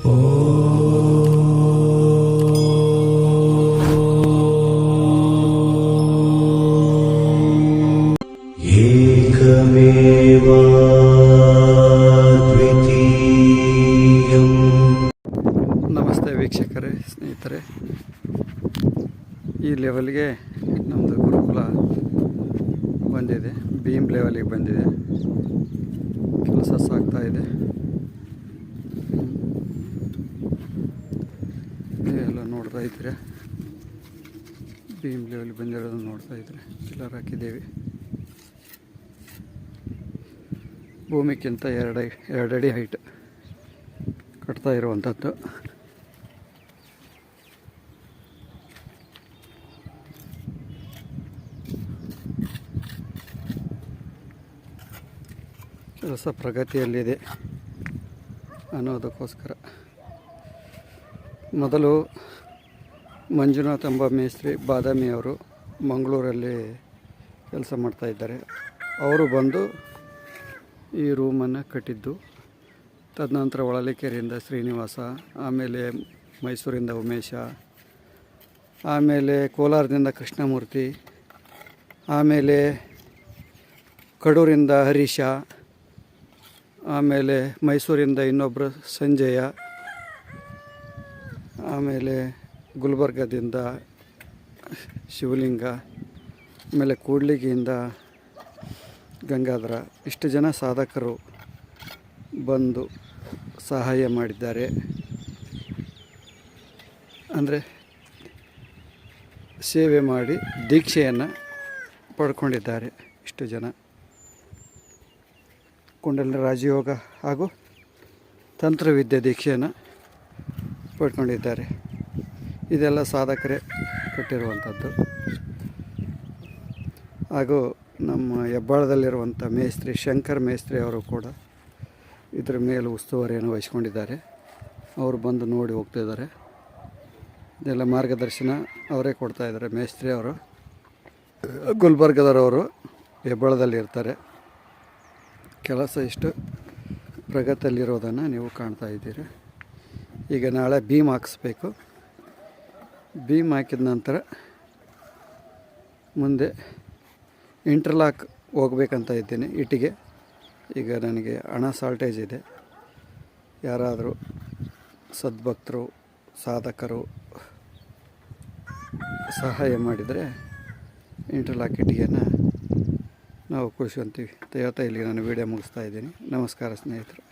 ನಮಸ್ತೆ ವೀಕ್ಷಕರೇ ಸ್ನೇಹಿತರೆ. ಈ ಲೆವೆಲ್ಗೆ ನಮ್ಮದು ಗುರುಕುಲ ಬಂದಿದೆ ಭೀಮ್ ಲೆವೆಲಿಗೆ ಬಂದಿದೆ. ಕೆಲಸ ಸಾಗ್ತಾ ಇದೆ. ನೋಡ್ತಾ ಇದ್ರೆ ಭೀಮ್ ಲೆವೆಲ್ ಬಂದಿರೋದನ್ನು ನೋಡ್ತಾ ಇದ್ರೆ ಪಿಲ್ಲರ್ ಹಾಕಿದ್ದೇವೆ. ಭೂಮಿಗಿಂತ ಎರಡು, ಎರಡಡಿ ಹೈಟ್ ಕಟ್ತಾ ಇರುವಂಥದ್ದು. ಕೆಲಸ ಪ್ರಗತಿಯಲ್ಲಿದೆ ಅನ್ನೋದಕ್ಕೋಸ್ಕರ. ಮೊದಲು ಮಂಜುನಾಥ್ ಎಂಬ ಮೇಸ್ತ್ರಿ, ಬಾದಾಮಿ ಅವರು ಮಂಗಳೂರಲ್ಲಿ ಕೆಲಸ ಮಾಡ್ತಾಯಿದ್ದಾರೆ ಅವರು ಬಂದು ಈ ರೂಮನ್ನು ಕಟ್ಟಿದ್ದು. ತದನಂತರ ಹೊಳಲಿಕೆರೆಯಿಂದ ಶ್ರೀನಿವಾಸ, ಆಮೇಲೆ ಮೈಸೂರಿಂದ ಉಮೇಶ, ಆಮೇಲೆ ಕೋಲಾರದಿಂದ ಕೃಷ್ಣಮೂರ್ತಿ, ಆಮೇಲೆ ಕಡೂರಿಂದ ಹರೀಶ, ಆಮೇಲೆ ಮೈಸೂರಿಂದ ಇನ್ನೊಬ್ಬರು ಸಂಜಯ, ಆಮೇಲೆ ಗುಲ್ಬರ್ಗದಿಂದ ಶಿವಲಿಂಗ, ಆಮೇಲೆ ಕೂಡ್ಲಿಗೆಯಿಂದ ಗಂಗಾಧರ, ಇಷ್ಟು ಜನ ಸಾಧಕರು ಬಂದು ಸಹಾಯ ಮಾಡಿದ್ದಾರೆ. ಅಂದರೆ ಸೇವೆ ಮಾಡಿ ದೀಕ್ಷೆಯನ್ನು ಪಡ್ಕೊಂಡಿದ್ದಾರೆ ಇಷ್ಟು ಜನ. ಕುಂಡಲಿನ ರಾಜಯೋಗ ಹಾಗೂ ತಂತ್ರವಿದ್ಯೆ ದೀಕ್ಷೆಯನ್ನು ಪಡ್ಕೊಂಡಿದ್ದಾರೆ. ಇದೆಲ್ಲ ಸಾಧಕರೇ ಕಟ್ಟಿರುವಂಥದ್ದು. ಹಾಗೂ ನಮ್ಮ ಹೆಬ್ಬಾಳದಲ್ಲಿರುವಂಥ ಮೇಸ್ತ್ರಿ ಶಂಕರ್ ಮೇಸ್ತ್ರಿ ಅವರು ಕೂಡ ಇದ್ರ ಮೇಲೆ ಉಸ್ತುವಾರಿಯನ್ನು ವಹಿಸ್ಕೊಂಡಿದ್ದಾರೆ. ಅವರು ಬಂದು ನೋಡಿ ಹೋಗ್ತಿದ್ದಾರೆ ಇದೆಲ್ಲ ಮಾರ್ಗದರ್ಶನ ಅವರೇ ಕೊಡ್ತಾ ಇದ್ದಾರೆ, ಮೇಸ್ತ್ರಿ ಅವರು. ಗುಲ್ಬರ್ಗದವರು ಹೆಬ್ಬಾಳದಲ್ಲಿರ್ತಾರೆ ಕೆಲಸ ಇಷ್ಟು ಪ್ರಗತಿಯಲ್ಲಿರೋದನ್ನು ನೀವು ಕಾಣ್ತಾ ಇದ್ದೀರಿ. ಈಗ ನಾಳೆ ಬೀಮ್ ಹಾಕಿಸ್ಬೇಕು. ಬೀಮ್ ಹಾಕಿದ ನಂತರ ಮುಂದೆ ಇಂಟರ್ಲಾಕ್ ಹೋಗ್ಬೇಕಂತ ಇದ್ದೀನಿ ಇಟ್ಟಿಗೆ. ಈಗ ನನಗೆ ಹಣ ಸಾಲ್ಟೇಜ್ ಇದೆ. ಯಾರಾದರೂ ಸದ್ಭಕ್ತರು, ಸಾಧಕರು ಸಹಾಯ ಮಾಡಿದರೆ ಇಂಟರ್ಲಾಕ್ ಇಟ್ಟಿಗೆಯನ್ನು ನಾವು ಖುಷಿ ಅಂತೀವಿ ಇಲ್ಲಿಗೆ ನಾನು ವೀಡಿಯೋ ಮುಗಿಸ್ತಾ ಇದ್ದೀನಿ. ನಮಸ್ಕಾರ ಸ್ನೇಹಿತರು.